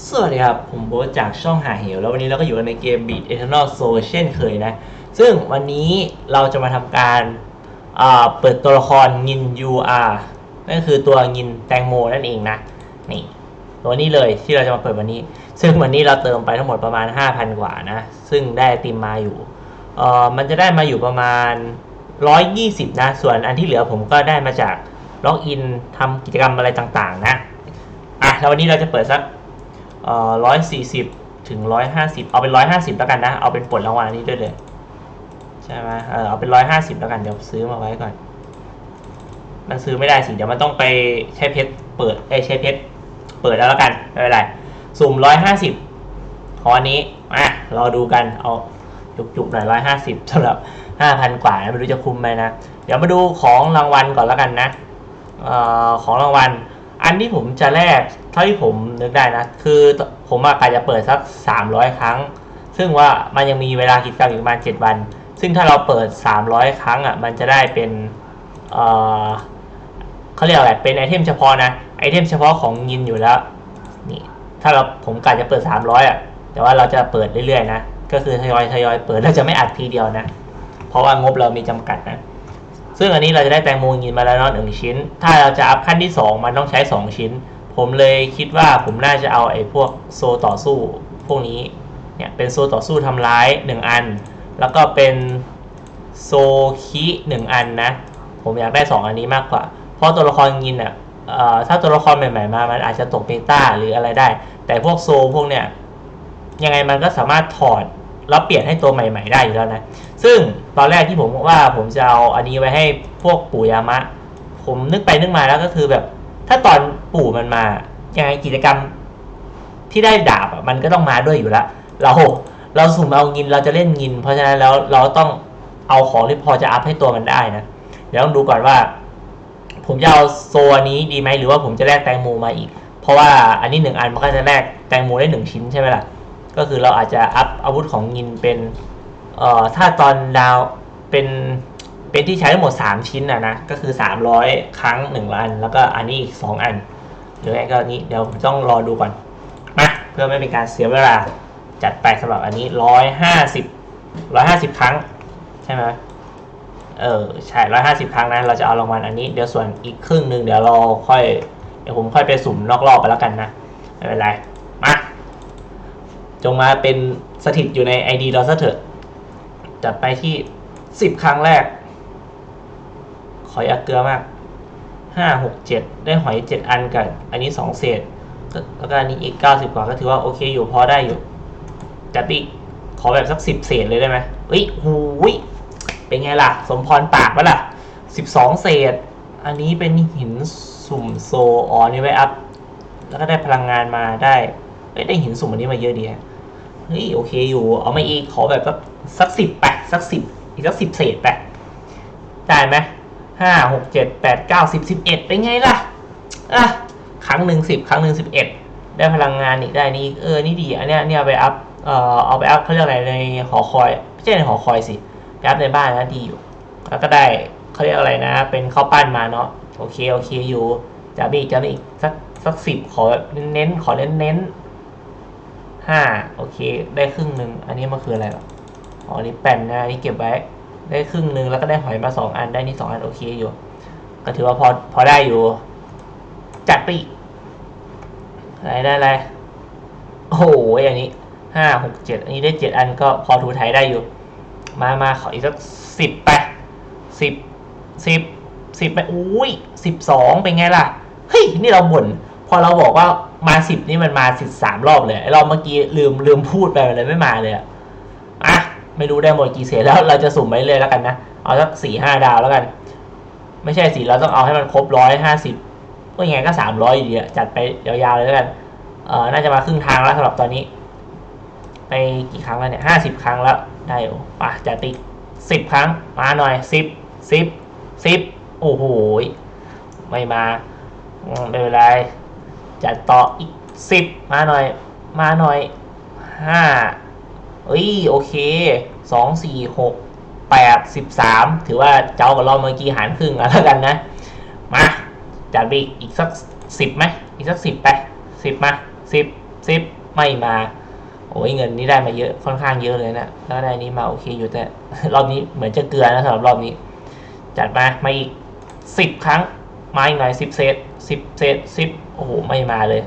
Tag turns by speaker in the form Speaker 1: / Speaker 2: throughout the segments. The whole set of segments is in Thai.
Speaker 1: สวัสดีครับ ผมโบ๊ทจากช่องหาเหว แล้ววันนี้เราก็อยู่กันในเกม Beat Eternal Soul เช่นเคยนะ ซึ่งวันนี้เราจะมาทำการเปิดตัวละครงิน UR นั่นคือตัวงินแตงโมนั่นเองนะ นี่ตัวนี้เลยที่เราจะมาเปิดวันนี้ ซึ่งวันนี้เราเติมไปทั้งหมดประมาณ 5,000 กว่านะ ซึ่งได้ติมมาอยู่เออมันจะได้มาอยู่ประมาณ 120 นะ ส่วนอันที่เหลือผมก็ได้มาจากล็อกอินทำกิจกรรมอะไรต่างๆ นะ อะแล้ววันนี้เราจะเปิดสัก ร้อยสี่สิบถึงร้อยห้าสิบเอาเป็นร้อยห้าสิบแล้วกันนะ เอาเป็นผลรางวัลอันนี้ด้วยเลย ใช่ไหมเออเอาเป็นร้อยห้าสิบแล้วกัน เดี๋ยวซื้อมาไว้ก่อน มันซื้อไม่ได้สิ เดี๋ยวมันต้องไปใช้เพชรเปิดเอ้ใช้เพชรเปิดแล้วแล้วกัน ไม่เป็นไร สุ่มร้อยห้าสิบขออันนี้ อะ รอดูกัน เอาจุกๆหน่อยร้อยห้าสิบสำหรับห้าพันกว่าไม่รู้จะคุ้มไหมนะ เดี๋ยวมาดูของรางวัลก่อนแล้วกันนะเอ่อของรางวัล อันที่ผมจะแลกเท่าที่ผมนึกได้นะ คือผมอะกะจะเปิดสัก 300 ครั้ง ซึ่งว่ามันยังมีเวลากิจกรรมอีกประมาณ 7 วัน ซึ่งถ้าเราเปิด 300 ครั้งอะมันจะได้เป็นเอ่อเขาเรียกอะไรเป็นไอเทมเฉพาะนะไอเทมเฉพาะของยินอยู่แล้วนี่ถ้าเราผมกะจะเปิด 300อะแต่ว่าเราจะเปิดเรื่อยๆนะก็คือทยอยทยอยเปิดเราจะไม่อัดทีเดียวนะ เพราะว่างบเรามีจำกัดนะ ซึ่งอันนี้เราจะได้แตงโมยินมาแล้วเนาะหนึ่งชิ้น ถ้าเราจะอัพขั้นที่ 2 มันต้องใช้ 2 ชิ้น ผมเลยคิดว่าผมน่าจะเอาไอ้พวกโซต่อสู้พวกนี้เนี่ยเป็นโซต่อสู้ทำร้าย 1 อัน แล้วก็เป็นโซคิหนึ่งอันนะ ผมอยากได้ 2 อันนี้มากกว่า เพราะตัวละครยินอะเอ่อถ้าตัวละครใหม่ๆมามันอาจจะตกเมตาหรืออะไรได้ แต่พวกโซพวกเนี่ยยังไงมันก็สามารถถอด แล้วเปลี่ยนให้ตัวใหม่ ๆ ได้อยู่แล้วนะ ซึ่งตอนแรกที่ผมว่าผมจะเอาอันนี้ไว้ให้พวกปู่ยามะ ผมนึกไปนึกมาแล้วก็คือแบบ ถ้าตอนปู่มันมายังไงกิจกรรมที่ได้ดาบมันก็ต้องมาด้วยอยู่แล้วเราเราสุ่มเอางินเราจะเล่นงิน เพราะฉะนั้นแล้วเราต้องเอาของที่พอจะอัพให้ตัวมันได้นะเดี๋ยวต้องดูก่อนว่า ผมจะเอาโซนนี้ดีไหมหรือว่าผมจะแลกแตงโมมาอีก เพราะว่าอันนี้หนึ่งอันมันก็จะแลกแตงโมได้หนึ่งชิ้นใช่ไหมล่ะ ก็คือเราอาจจะอัพอาวุธของงินเป็นเอ่อถ้าตอนดาวเป็นเป็นที่ใช้ทั้งหมด 3 ชิ้นนะนะก็คือ 300 ครั้ง1อัน แล้วก็อันนี้อีก 2 อันหรือไงก็นี้เดี๋ยวผมต้องรอดูก่อนมาเพื่อไม่เป็นการเสียเวลาจัดไปสำหรับอันนี้ 150 150 ครั้ง ใช่ไหมเออใช่ 150 ครั้งนะเราจะเอารางวัลอันนี้เดี๋ยวส่วนอีกครึ่งหนึ่งเดี๋ยวเราค่อยเดี๋ยวผมค่อยไปสุ่มนอกรอบไปแล้วกันนะไม่เป็นไร จงมาเป็นสถิตอยู่ใน ID เราซะเถอะ จัดไปที่สิบครั้งแรก ขออยากเกลือมากห้าหกเจ็ดได้หอยเจ็ดอันกับอันนี้สองเศษ แล้วก็อันนี้อีกเก้าสิบกว่าก็ถือว่าโอเคอยู่พอได้อยู่ จัดอีกขอแบบสักสิบเศษเลยได้ไหมเฮ้ยหูยเป็นไงล่ะ สมพรปากปะล่ะสิบสองเศษ อันนี้เป็นหินสุ่มโซอ๋อนี่ไว้อัพ แล้วก็ได้พลังงานมาได้ได้หินสุ่มอันนี้มาเยอะดีฮะ เฮ้ยโอเคอยู่ เอามาอีกขอแบบสักสักสิบไปดสักสิบอีกสักสิบเศษไปได้ไหมห้าหกเจ็ดแปดเก้าสิบสิบเอ็ดเป็นไงล่ะอะครั้งหนึ่งสิบครั้งหนึ่งสิบเอ็ดได้พลังงานอีกได้นี่เออนี่ดีอันเนี้ยเนี่ยเอาไปอัพเอ่อเอาไปอัพเขาเรียกอะไรในหอคอยไม่ใช่ในหอคอยสิไปอัพในบ้านนะดีอยู่ แล้วก็ได้เขาเรียกอะไรนะ เป็นข้าวปั้นมาเนาะโอเคโอเคอยู่จะมีอีจะมีอีกสักสักสิบขอเน้นขอเน้นเน้น ห้าโอเค ได้ครึ่งหนึ่งอันนี้มันคืออะไรอ๋อนนี้แป้นนะอันนี้เก็บไว้ ได้ครึ่งหนึ่งแล้วก็ได้หอยมาสองอันได้นี่สองอันโอเคอยู่ ก็ถือว่าพอพอได้อยู่ จัดไปอีอะไรได้อะไรโอ้โหอย่างนี้ห้าหกเจ็ดอันนี้ได้เจ็ดอันก็พอถูไถได้อยู่ มามาขออีกสักสิบไปสิบสิบสิบไปอุ้ยสิบสองเป็นไงล่ะเฮ้ยนี่เราบ่นพอเราบอกว่า มาสิบนี่มันมาสิบสามรอบเลยไอ้รอบเมื่อกี้ลืมลืมพูดไปเลยไม่มาเลยอะอะไม่รู้ได้หมดกี่เศษแล้วเราจะสุ่มไปเลยแล้วกันนะเอาสักสี่ห้าดาวแล้วกัน ไม่ใช่สิเราต้องเอาให้มันครบร้อยห้าสิบก็ยังไงก็สามร้อยอยู่ดีอะจัดไปยาวๆเลยแล้วกันเออน่าจะมาครึ่งทางแล้วสำหรับตอนนี้ ไปกี่ครั้งแล้วเนี่ยห้าสิบครั้งแล้วได้อยู่ป่ะจัดติสิบครั้งมาหน่อยสิบสิบสิบโอ้โหไม่มาไม่เป็นไร จัดต่ออีกสิบมาหน่อย มาหน่อยห้าเอ้ยโอเคสองสี่หกแปดสิบสามถือว่าเจ้ากับเราเมื่อกี้หารครึ่งกันแล้วกันนะ มาจัดไปอีกสักสิบไหมอีกสักสิบไปสิบมาสิบสิบไม่มาโอ้ยเงินนี่ได้มาเยอะค่อนข้างเยอะเลยนะแล้วได้นี้มาโอเคอยู่แต่รอบนี้เหมือนจะเกลือนะสำหรับรอบนี้ จัดมามาอีกสิบครั้งมาอีกหน่อยสิบเซตสิบเซตสิบโอ้โห ไม่มาเลย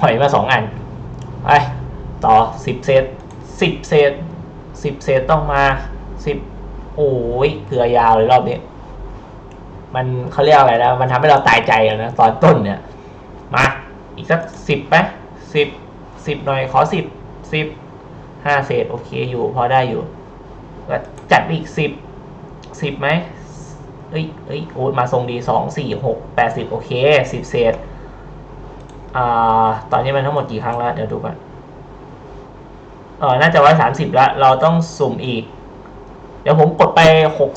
Speaker 1: หอยมาสองอัน ไป ต่อสิบเซตสิบเซตสิบเซตต้องมาสิบโอ้ยเกลือยาวเลยรอบนี้ มันเขาเรียกอะไรนะ มันทำให้เราตายใจอะนะ ตอนต้นเนี่ย มา อีกสักสิบไหมสิบสิบหน่อยขอสิบสิบห้าเศษโอเคอยู่ พอได้อยู่ ก็จัดอีกสิบสิบไหมเอ้ยเอ้ยโอ้มาทรงดีสองสี่หกแปดสิบโอเคสิบเศษ อ่าตอนนี้มันทั้งหมดกี่ครั้งแล้ว เดี๋ยวดูก่อนเออน่าจะร้อยสามสิบแล้วเราต้องสุ่มอีก เดี๋ยวผมกดไปหก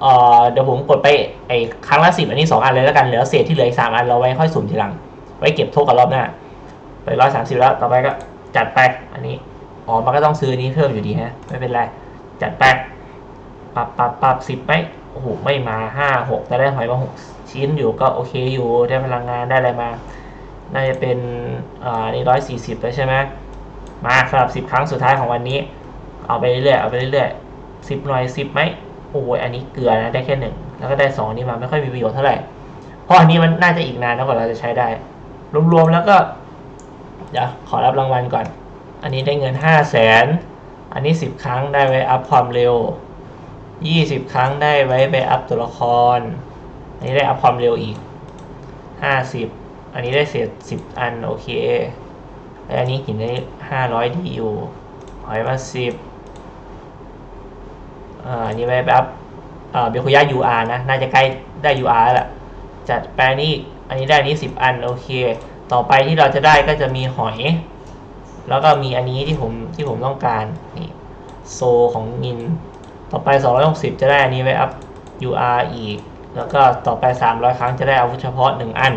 Speaker 1: เออเดี๋ยวผมกดไปไอ้ครั้งละสิบอันนี้สองอันเลยแล้วกันเหลือเศษที่เหลืออีกสามอันเราไว้ค่อยสุ่มทีหลัง ไว้เก็บโทษกับรอบหน้า ไปร้อยสามสิบแล้วต่อไปก็จัดไปอันนี้อ๋อมันก็ต้องซื้ออันนี้เพิ่มอยู่ดีฮะไม่เป็นไรจัดไปปรับปรับปรับสิบไหมโอ้โหไม่มาห้าหกแต่ได้หอยมาหกชิ้นอยู่ก็โอเคอยู่ได้พลังงานได้อะไรมา น่าจะเป็นอ่านี่ร้อยสี่สิบแล้วใช่ไหมมาสำหรับสิบครั้งสุดท้ายของวันนี้ เอาไปเรื่อยๆเอาไปเรื่อยๆสิบหน่อยสิบไหมโอ้ยอันนี้เกลือนะได้แค่หนึ่งแล้วก็ได้สองนี่มาไม่ค่อยมีประโยชน์เท่าไหร่เพราะอันนี้มันน่าจะอีกนานนะกว่าเราจะใช้ได้ รวมๆแล้วก็เดี๋ยวขอรับรางวัลก่อน อันนี้ได้เงินห้าแสนอันนี้สิบครั้งได้ไว้อัพความเร็วยี่สิบครั้งได้ไว้ไปอัพตัวละคร อันนี้ได้อัพความเร็วอีกห้าสิบ อันนี้ได้เศษสิบอันโอเคแล้วอันนี้หินได้ห้าร้อยดีอยู่หอยมาสิบอ่าอันนี้ไว้ไปอัพอ่าเบคุย่า UR นะ น่าจะใกล้ได้ UR แล้วล่ะจัดแปลนี้ อันนี้ได้นนี้สิบอัน โอเค ต่อไปที่เราจะได้ก็จะมีหอย แล้วก็มีอันนี้ที่ผมที่ผมต้องการ นี่โซของนิน ต่อไป 260 จะได้อันนี้ไว้อัพ UR อีก แล้วก็ต่อไป 300 ครั้งจะได้อาวุธเฉพาะ 1 อัน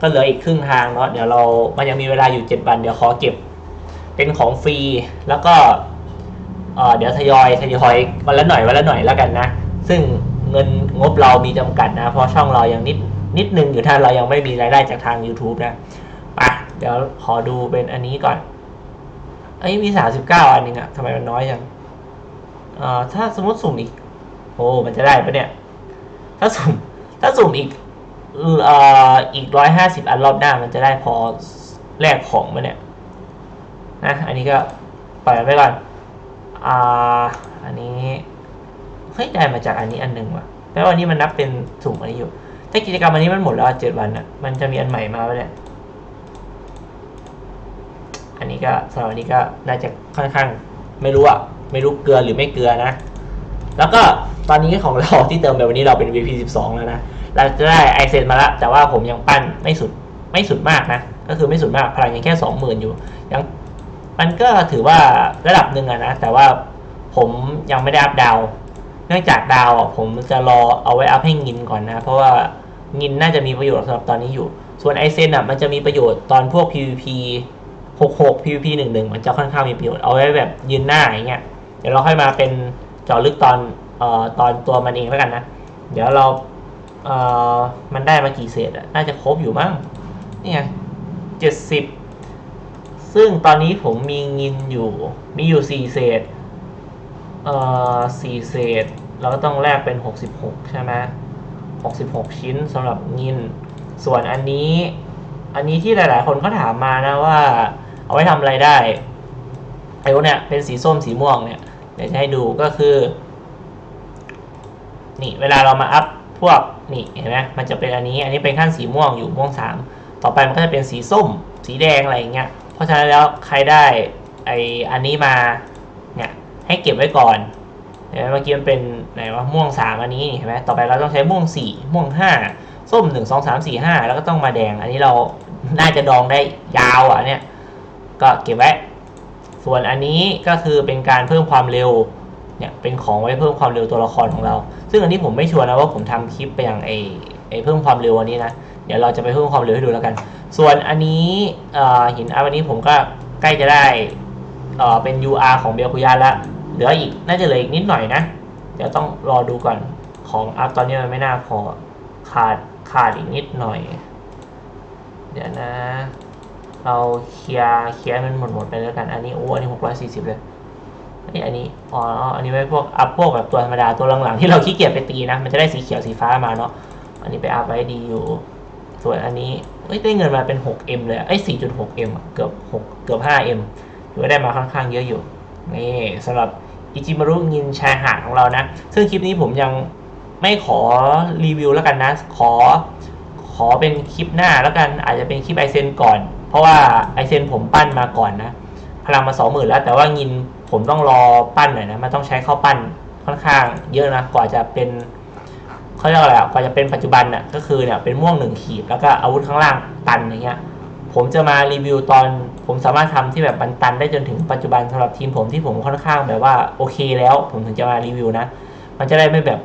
Speaker 1: ก็เหลืออีกครึ่งทางเนาะเดี๋ยวเรา มันยังมีเวลาอยู่ 7 วัน เดี๋ยวขอเก็บเป็นของฟรี แล้วก็เดี๋ยวทยอยทยอยวันละหน่อยวันละหน่อยแล้วกันนะ ซึ่งเงินงบเรามีจำกัดนะ เพราะช่องเรายังนิดนิดนึงอยู่ถ้าเรายังไม่มีรายได้จากทาง YouTube นะไปเดี๋ยวขอดูเป็นอันนี้ก่อนเอ้มีสามสิบเก้าอันนึงอะทำไมมันน้อยจังเอ่อถ้าสมมติสุ่มอีกโอ้มันจะได้ปะเนี่ย ถ้าสุ่มถ้าสุ่มอีก อีกร้อยห้าสิบอันรอบหน้ามันจะได้พอแลกของมาเนี่ยนะอันนี้ก็ปล่อยไว้ก่อนอ่าอันนี้เฮ้ยได้มาจากอันนี้อันหนึ่งว่ะแปลว่าอันนี้มันนับเป็นสุ่มอันนี้อยู่ถ้ากิจกรรมอันนี้มันหมดแล้วเจ็ดวันอะมันจะมีอันใหม่มาไปเนี่ยอันนี้ก็สำหรับอันนี้ก็น่าจะค่อนข้าง ไม่รู้อะไม่รู้เกลือหรือไม่เกลือนะ แล้วก็ตอนนี้ของเราที่เติมไปวันนี้เราเป็น VP 12 แล้วนะ เราจะได้ไอเซนมาแล้วแต่ว่าผมยังปั้นไม่สุดไม่สุดมากนะ ก็คือไม่สุดมากพลังยังแค่20,000อยู่ยังมันก็ถือว่าระดับหนึ่งอะนะ แต่ว่าผมยังไม่ได้อัพดาว เนื่องจากดาวผมจะรอเอาไว้อัพให้งินก่อนนะ เพราะว่างินน่าจะมีประโยชน์สำหรับตอนนี้อยู่ ส่วนไอเซนอะมันจะมีประโยชน์ตอนพวก PVP 66 PVP 11 มันจะค่อนข้างมีประโยชน์เอาไว้แบบยืนหน้าอย่างเงี้ย เดี๋ยวเราค่อยมาเป็นเจาะลึกตอนเอ่อตอนตัวมันเองแล้วกันนะ เดี๋ยวเรา เอ่อมันได้มากี่เศษอะน่าจะครบอยู่มั้งนี่ไง70ซึ่งตอนนี้ผมมีเงินอยู่มีอยู่4เศษเอ่อ4เศษเราก็ต้องแลกเป็น66ใช่ไหม66ชิ้นสำหรับเงินส่วนอันนี้ อันนี้ที่หลาย ๆ คนก็ถามมานะว่า เอาไว้ทำอะไรได้ไอ้พวกเนี่ยเป็นสีส้มสีม่วงเนี่ยเดี๋ยวจะให้ดูก็คือ นี่เวลาเรามาอัพพวก นี่เห็นไหมมันจะเป็นอันนี้ อันนี้เป็นขั้นสีม่วงอยู่ม่วงสามต่อไปมันก็จะเป็นสีส้ม สีแดงอะไรอย่างเงี้ย เพราะฉะนั้นแล้วใครได้ไออันนี้มาเนี่ยให้เก็บไว้ก่อนเห็นไหมเมื่อกี้มันเป็นไหนว่าม่วงสามอันนี้เห็นไหมต่อไปเราต้องใช้ม่วงสี่ม่วงห้าส้มหนึ่งสองสามสี่ห้าแล้วก็ต้องมาแดง อันนี้เราน่าจะดองได้ยาวอะเนี่ยก็เก็บไว้ ส่วนอันนี้ก็คือเป็นการเพิ่มความเร็ว เนี่ยเป็นของไว้เพิ่มความเร็วตัวละครของเรา ซึ่งอันนี้ผมไม่ชัวร์นะว่าผมทำคลิปไปอย่างไอไอเพิ่มความเร็วอันนี้นะ เดี๋ยวเราจะไปเพิ่มความเร็วให้ดูแล้วกัน ส่วนอันนี้เหินอัพอันนี้ผมก็ใกล้จะได้เป็น UR ของเบลคุยาแล้วเหลืออีกน่าจะเหลืออีกนิดหน่อยนะ เดี๋ยวต้องรอดูก่อนของอัพตอนนี้มันไม่น่าพอขาดขาดอีกนิดหน่อย เดี๋ยวนะ เราเคลียร์เคลียร์มันหมดหมดไปแล้วกัน อันนี้โอ้อันนี้หกร้อยสี่สิบเลย เอ้อันนี้ อ๋อ อันนี้ไว้พวกอัพพวกแบบตัวธรรมดาตัวหลังๆที่เราขี้เกียจไปตีนะ มันจะได้สีเขียวสีฟ้ามาเนาะ อันนี้ไปอัพไว้ดีอยู่ ส่วนอันนี้เอ้ยได้เงินมาเป็น 6M เลยอะเอ้ย 4.6M อะเกือบ 6 เกือบ 5M ถือว่าได้มาค่อนข้างเยอะอยู่ นี่สำหรับอิจิมารุงินชายหาดของเรานะ ซึ่งคลิปนี้ผมยังไม่ขอรีวิวแล้วกันนะ ขอ ขอเป็นคลิปหน้าแล้วกัน อาจจะเป็นคลิปไอเซนก่อน เพราะว่าไอเซนผมปั้นมาก่อนนะ พลังมาสองหมื่นแล้ว แต่ว่างิน ผมต้องรอปั้นหน่อยนะ มันต้องใช้ข้าวปั้นค่อนข้างเยอะนะ กว่าจะเป็นเขาเรียกว่าอะไรอะกว่าจะเป็นปัจจุบันน่ะ ก็คือเนี่ยเป็นม่วงหนึ่งขีด แล้วก็อาวุธข้างล่างตันอย่างเงี้ย ผมจะมารีวิวตอนผมสามารถทำที่แบบมันตันได้จนถึงปัจจุบันสำหรับทีมผมที่ผมค่อนข้างแบบว่าโอเคแล้ว ผมถึงจะมารีวิวนะ มันจะได้ไม่แบบ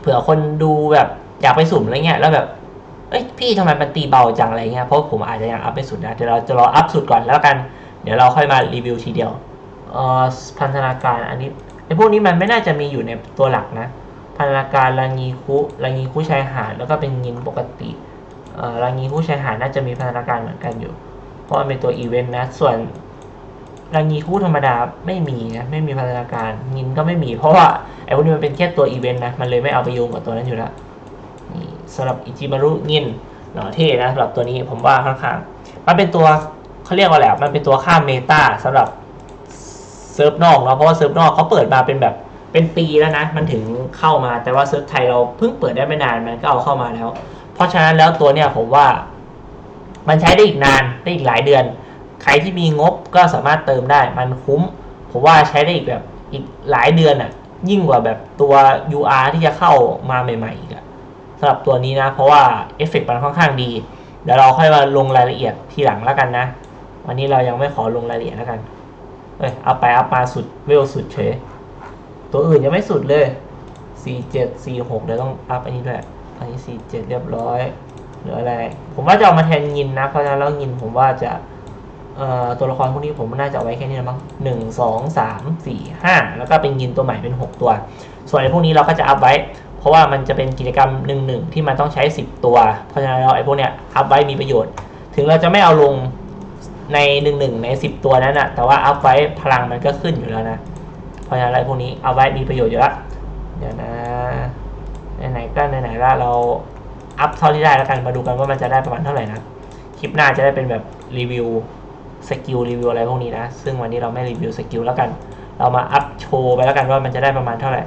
Speaker 1: เผื่อคนดูแบบอยากไปสุ่มอะไรเงี้ย แล้วแบบเอ้ยพี่ทำไมมันตีเบาจังอะไรเงี้ย เพราะผมอาจจะยังอัพไม่สุดนะ เดี๋ยวเราจะรออัพสุดก่อนแล้วกัน เดี๋ยวเราค่อยมารีวิวทีเดียว พันธนาการอันนี้ไอ้พวกนี้มันไม่น่าจะมีอยู่ในตัวหลักนะ พันธนาการลางีคุลางีคุชายหาดแล้วก็เป็นยินปกติเออลางีคุชายหาดน่าจะมีพันธนาการเหมือนกันอยู่ เพราะมันเป็นตัวอีเวนต์นะ ส่วนลางีคุธรรมดาไม่มีนะไม่มีพันธนาการยินก็ไม่มีเพราะว่าไอ้พวกนี้มันเป็นแค่ตัวอีเวนต์นะมันเลยไม่เอาไปโยงกับตัวนั้นอยู่แล้วนี่สำหรับอิจิมารุงินหล่อเท่นะสำหรับตัวนี้ผมว่าค่อนข้างมันเป็นตัวเขาเรียกว่าอะไรมันเป็นตัวข้ามเมตาสำหรับ ซิร์ฟนอกเนาะเพราะว่าเซิร์ฟนอกเขาเปิดมาเป็นแบบเป็นปีแล้วนะ มันถึงเข้ามาแต่ว่าเซิร์ฟไทยเราเพิ่งเปิดได้ไม่นานมันก็เอาเข้ามาแล้ว เพราะฉะนั้นแล้วตัวเนี่ยผมว่า มันใช้ได้อีกนานได้อีกหลายเดือน ใครที่มีงบก็สามารถเติมได้ มันคุ้ม ผมว่าใช้ได้อีกแบบอีกหลายเดือนอะ ยิ่งกว่าแบบตัว UR ที่จะเข้ามาใหม่ๆอีกอะสำหรับตัวนี้นะ เพราะว่าเอฟเฟกต์มันค่อนข้างดีเดี๋ยวเราค่อยมาลงรายละเอียดทีหลังแล้วกันนะ วันนี้เรายังไม่ขอลงรายละเอียดแล้วกัน เอ้ยเอาไปเอามาสุดเวลสุดเฉย ตัวอื่นยังไม่สุดเลย47 46เดี๋ยวต้องอัพอันนี้ด้วยอันนี้47เจ็ดเรียบร้อยหลืออะไร ผมว่าจะเอามาแทนยินนะ เพราะฉะนั้นแล้วยินผมว่าจะเอ่อตัวละครพวกนี้ผมน่าจะเอาไว้แค่นี้นะมั้งหนึ่งสองสามสี่ห้าแล้วก็เป็นยินตัวใหม่เป็นหกตัว ส่วนไอ้พวกนี้เราก็จะอัพไว้ เพราะว่ามันจะเป็นกิจกรรมหนึ่งหนึ่งที่มันต้องใช้สิบตัว เพราะฉะนั้นแล้วไอ้พวกเนี้ยอัพไว้มีประโยชน์ ถึงเราจะไม่เอาลง ในหนึ่งหนึ่งในสิบตัวนั้นอะแต่ว่าอัพไว้พลังมันก็ขึ้นอยู่แล้วนะ เพราะฉะนั้นอะไรพวกนี้เอาไว้มีประโยชน์อยู่แล้วเดี๋ยวนะไหนๆก็ไหนๆแล้วเราอัพเท่าที่ได้แล้วกันมาดูกันว่ามันจะได้ประมาณเท่าไหร่นะคลิปหน้าจะได้เป็นแบบรีวิวสกิลรีวิวอะไรพวกนี้นะ ซึ่งวันนี้เราไม่รีวิวสกิลแล้วกัน เรามาอัพโชว์ไปแล้วกันว่ามันจะได้ประมาณเท่าไหร่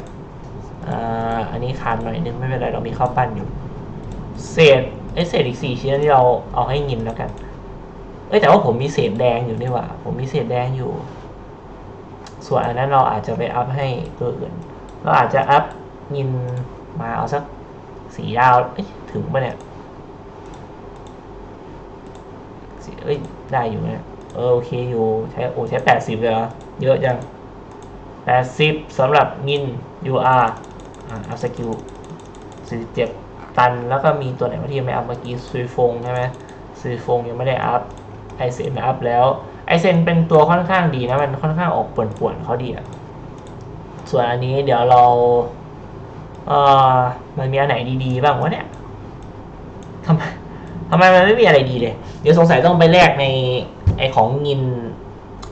Speaker 1: ออันนี้ขาดหน่อยนึงไม่เป็นไรเรามีข้าวปั้นอยู่ เศษไอ้เศษอีกสี่ชิ้นที่เราเอาให้ยินแล้วกัน อ้ยแต่ว่าผมมีเศษแดงอยู่นี่ว่า ผมมีเศษแดงอยู่ ส่วนอันนั้นเราอาจจะไปอัพให้ตัวอื่น เราอาจจะอัพยินมาเอาสักสีดาวเอ้ยถึงปะเนี่ยสีเอ้ยได้อยู่เนี่ยเออโอเคอยู่ใช้โอ้ใช้แปดสิบเลยเหรอเยอะจังแปดสิบสำหรับยิน UR อ่าอัพสกิลสี่สิบเจ็ดตัน แล้วก็มีตัวไหนที่ยังไม่อัพเมื่อกี้ซุยฟงใช่ไหมซุยฟงยังไม่ได้อัพ เซนอัพแล้วไอเซนเป็นตัวค่อนข้างดีนะมันค่อนข้างออกป่วนๆเขาดีอะส่วนอันนี้เดี๋ยวเราเออมันมีอันไหนดีๆบ้างวะเนี่ยทำไมทำไมมันไม่มีอะไรดีเลย เดี๋ยวสงสัยต้องไปแลกในไอของงิน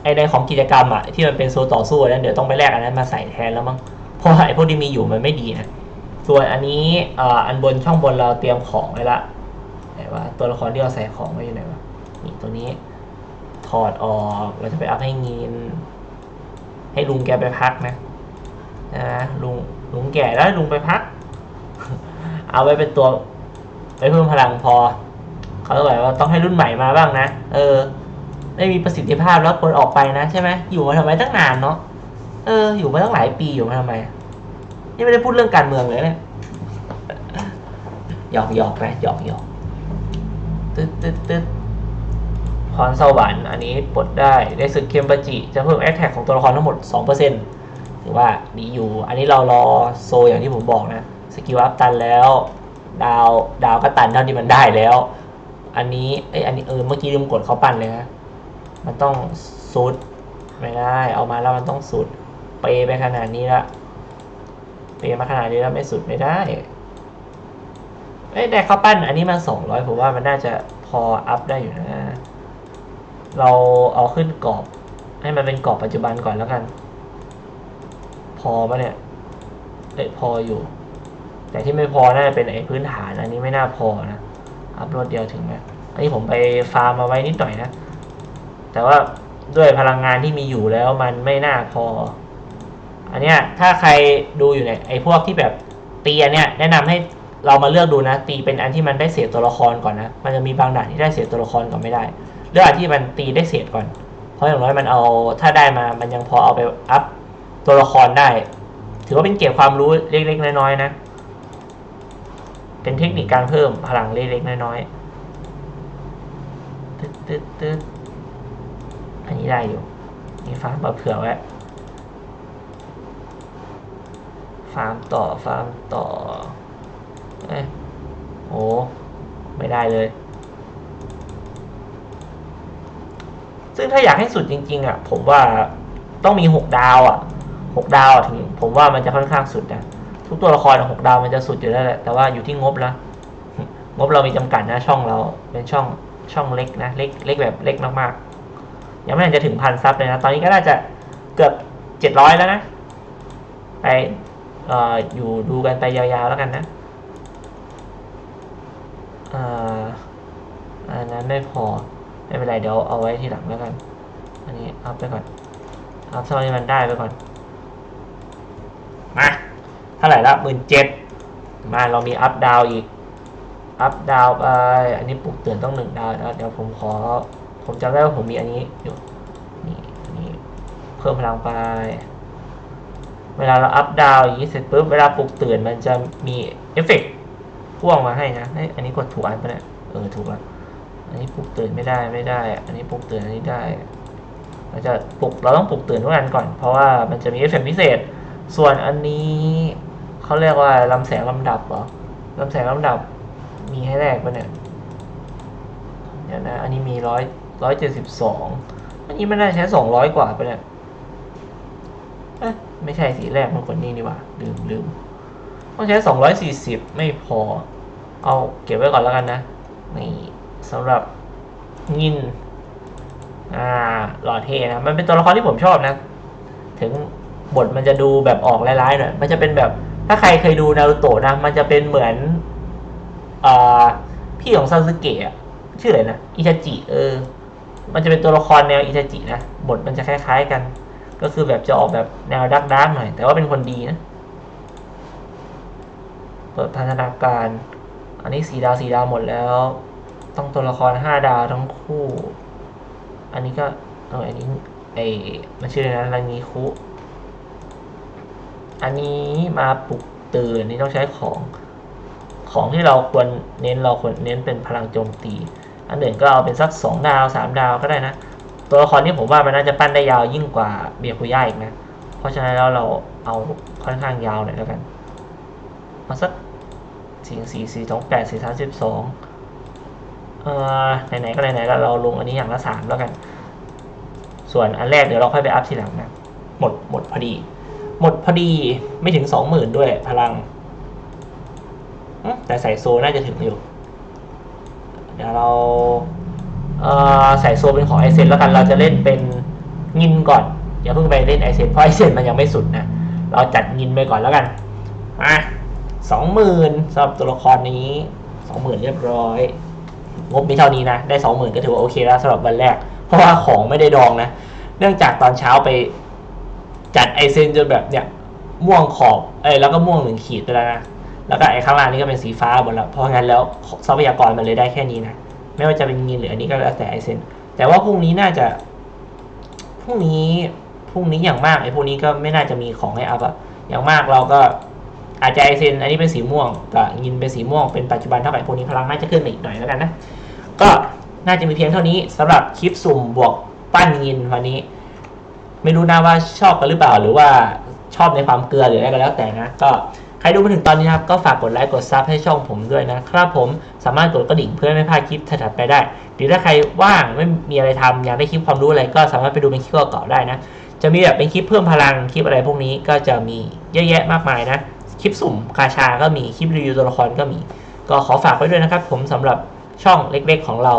Speaker 1: ไอในของกิจกรรมอะที่มันเป็นโซต่อสู้อันนั้นเดี๋ยวต้องไปแลกอันนั้นมาใส่แทนแล้วมั้งเพราะไอพวกที่มีอยู่มันไม่ดีนะส่วนอันนี้อ่ออันบนช่องบนเราเตรียมของไว้ละไหนว่าตัวละครที่เราใส่ของไว้อยู่ไหนวะ นี่ตัวนี้ ถอดออกเราจะไปอัพให้งิน ให้ลุงแกไปพักนะนะลุงลุงแก่แล้วลุงไปพัก เอาไว้เป็นตัวไปเพิ่มพลังพอ เขาเลยว่าต้องให้รุ่นใหม่มาบ้างนะ เออได้มีประสิทธิภาพแล้วควรออกไปนะใช่ไหมอยู่มาทำไมตั้งนานเนาะเออ อยู่มาตั้งหลายปีอยู่มาทำไม นี่ไม่ได้พูดเรื่องการเมืองเลยเนี่ยหยอกหยอกนะหยอกหยอกตึ๊ดตึ๊ดตึ๊ด พรสวรรค์อันนี้ปลดได้ได้สึกเคมบาจิจะเพิ่มแอคแท็กของตัวละครทั้งหมด 2%ถือว่าดีอยู่ อันนี้เรารอโซอย่างที่ผมบอกนะ สกิลอัพตันแล้ว ดาวดาวก็ตันเท่าที่มันได้แล้ว อันนี้เอ้ยอันนี้เออเมื่อกี้ลืมกดเขาปั่นเลยนะมันต้องสุดไม่ได้เอามาแล้วมันต้องสุดเปไปขนาดนี้ละเปมาขนาดนี้แล้วไม่สุดไม่ได้เอ้ยได้ข้าวปั้นอันนี้มันสองร้อยผมว่ามันน่าจะพออัพได้อยู่นะ เราเอาขึ้นกรอบ ให้มันเป็นกรอบปัจจุบันก่อนแล้วกัน พอปะเนี่ยเอ้ยพออยู่ แต่ที่ไม่พอน่าจะเป็นไอ้พื้นฐานอันนี้ไม่น่าพอนะอัพโหลดเดียวถึงไหมอันนี้ผมไปฟาร์มมาไว้นิดหน่อยนะ แต่ว่าด้วยพลังงานที่มีอยู่แล้วมันไม่น่าพอ อันเนี้ยถ้าใครดูอยู่เนี่ยไอ้พวกที่แบบตีอันเนี้ยแนะนำให้เรามาเลือกดูนะ ตีเป็นอันที่มันได้เศษตัวละครก่อนนะ มันจะมีบางด่านที่ได้เศษตัวละครก่อนไม่ได้ เลือกอันที่มันตีได้เศษก่อน เพราะอย่างน้อยมันเอาถ้าได้มามันยังพอเอาไปอัพตัวละครได้ ถือว่าเป็นเก็บความรู้เล็กๆน้อยๆนะ เป็นเทคนิคการเพิ่มพลังเล็กๆน้อยๆตึ๊ดตึ๊ดตึ๊ดอันนี้ได้อยู่นี่ฟาร์มมาเผื่อไว้ฟาร์มต่อฟาร์มต่อเอ้โอ้ไม่ได้เลย ซึ่งถ้าอยากให้สุดจริง ๆอะผมว่าต้องมีหกดาวอะหกดาวถึง ผมว่ามันจะค่อนข้างสุดนะทุกตัวละครหกดาวมันจะสุดอยู่แล้วแหละแต่ว่าอยู่ที่งบละงบเรามีจำกัดนะช่องเราเป็นช่องช่องเล็กนะเล็กเล็กแบบเล็กมากๆยังไม่ทันจะถึงพันซับเลยนะ ตอนนี้ก็น่าจะเกือบเจ็ดร้อยแล้วนะไปเอ่ออยู่ดูกันไปยาวๆแล้วกันนะอ่ออันนั้นไม่พอ ไม่เป็นไรเดี๋ยวเอาไว้ทีหลังแล้วกัน อันนี้อัพไปก่อนอัพเท่าที่มันได้ไปก่อน มาเท่าไหร่ละหมื่นเจ็ดมาเรามีอัพดาวอีก อัพดาวไป อันนี้ปลุกเตือนต้องหนึ่งดาวนะเดี๋ยวผมขอ ผมจำได้ว่าผมมีอันนี้อยู่นี่อันนี้เพิ่มพลังไป เวลาเราอัพดาวอย่างนี้เสร็จปุ๊บเวลาปลุกเตื่นมันจะมีเอฟเฟกต์พ่วงมาให้นะเอ้ยอันนี้กดถูกอันปะเนี่ยเออถูกและ อันนี้ปลุกตื่นไม่ได้ไม่ได้ อันนี้ปลุกตื่นอันนี้ได้เราจะปลุกเราต้องปลุกตื่นทุกอันก่อน เพราะว่ามันจะมีเอฟเฟกต์พิเศษ ส่วนอันนี้เขาเรียกว่าลำแสงลำดับเหรอลำแสงลำดับมีให้แรกปะเนี่ยเดี๋ยวนะอันนี้มีร้อยร้อยเจ็ดสิบสองอันนี้มันน่าใช้สองร้อยกว่าปะเนี่ยไม่ใช่สีแรกมันคนนี้นี่ว่าลืมลืมต้องใช้สองร้อยสี่สิบไม่พอ เอาเก็บไว้ก่อนแล้วกันนะนี่ สำหรับงินอ่าหล่อเท่นะมันเป็นตัวละครที่ผมชอบนะ ถึงบทมันจะดูแบบออกร้ายๆหน่อยมันจะเป็นแบบ ถ้าใครเคยดูนารูโตะนะ มันจะเป็นเหมือนอ่าพี่ของซาสึเกะอะชื่ออะไรนะอิชาจิเออ มันจะเป็นตัวละครแนวอิชาจินะบทมันจะคล้ายๆกัน ก็คือแบบจะออกแบบแนวดักดักหน่อย แต่ว่าเป็นคนดีนะเปิดพันธนาการ อันนี้สีดาวสีดาวหมดแล้ว ต้องตัวละครห้าดาวทั้งคู่ อันนี้ก็เอออันนี้ไอมันชื่ออะไรนะรังนีคุ อันนี้มาปลุกตื่นนี่ต้องใช้ของ ของที่เราควรเน้นเราควรเน้นเป็นพลังโจมตี อันหนึ่งก็เอาเป็นสักสองดาวสามดาวก็ได้นะ ตัวละครที่ผมว่ามันน่าจะปั้นได้ยาวยิ่งกว่าเบียร์คุย่าอีกนะ เพราะฉะนั้นแล้วเราเอาค่อนข้างยาวหน่อยแล้วกันเอาสักสี่สี่สี่สองแปดสี่สามสิบสอง ไหนๆก็ไหนๆแล้วเราลงอันนี้อย่างละสามแล้วกัน ส่วนอันแรกเดี๋ยวเราค่อยไปอัพทีหลังนะ หมดหมดพอดี หมดพอดีไม่ถึงสองหมื่นด้วยพลัง แต่ใส่โซน่าจะถึงอยู่ เดี๋ยวเราเใส่โซเป็นของไอเซนแล้วกันเราจะเล่นเป็นงินก่อน อย่าเพิ่งไปเล่นไอเซนเพราะไอเซนมันยังไม่สุดนะ เราจัดงินไปก่อนแล้วกันอะสองหมื่นสำหรับตัวละครนี้สองหมื่นเรียบร้อย งบมีเท่านี้นะ ได้สองหมื่นก็ถือว่าโอเคแล้วสำหรับวันแรก เพราะว่าของไม่ได้ดองนะ เนื่องจากตอนเช้าไปจัดไอเซนจนแบบเนี่ยม่วงขอบเอ้ยแล้วก็ม่วงหนึ่งขีดไปแล้วนะ แล้วก็ไอข้างล่างนี่ก็เป็นสีฟ้าหมดแล้ว เพราะงั้นแล้วทรัพยากรมันเลยได้แค่นี้นะ ไม่ว่าจะเป็นเงินหรืออันนี้ก็แล้วแต่ไอเซนแต่ว่าพรุ่งนี้น่าจะพรุ่งนี้พรุ่งนี้อย่างมากไอพวกนี้ก็ไม่น่าจะมีของให้อัพอะอย่างมากเราก็อาจจะไอเซนอันนี้เป็นสีม่วงกับงินเป็นสีม่วงเป็นปัจจุบันเท่ากับไอ้พวกนี้พลังน่าจะขึ้นอีกหน่อยแล้วกันนะ ก็น่าจะมีเพียงเท่านี้สำหรับคลิปสุ่มบวกปั้นงินวันนี้ ไม่รู้นะว่าชอบกันหรือเปล่าหรือว่าชอบในความเกลือหรืออะไรก็แล้วแต่นะ ก็ใครดูมาถึงตอนนี้ครับ ก็ฝากกดไลค์กดซับให้ช่องผมด้วยนะครับผมสามารถกดกระดิ่งเพื่อไม่พลาดคลิปถัดไปได้ หรือถ้าใครว่างไม่มีอะไรทำอยากได้คลิปความรู้อะไรก็สามารถไปดูเป็นคลิปเก่าๆได้นะ จะมีแบบเป็นคลิปเพิ่มพลังคลิปอะไรพวกนี้ก็จะมีเยอะแยะมากมายนะคลิปสุ่มกาชาก็มีคลิปรีวิวตัวละครก็มี ก็ขอฝากไว้ด้วยนะครับ ผมสำหรับ ช่องเล็กๆของเรา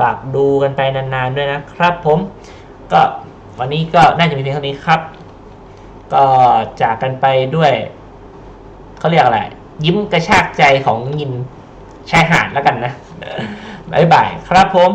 Speaker 1: ฝากดูกันไปนานๆด้วยนะครับผมก็วันนี้ก็น่าจะมีเพียงเท่านี้ครับ ก็จากกันไปด้วยเขาเรียกอะไร ยิ้มกระชากใจของยินชายหาดแล้วกันนะบ๊ายบายครับผม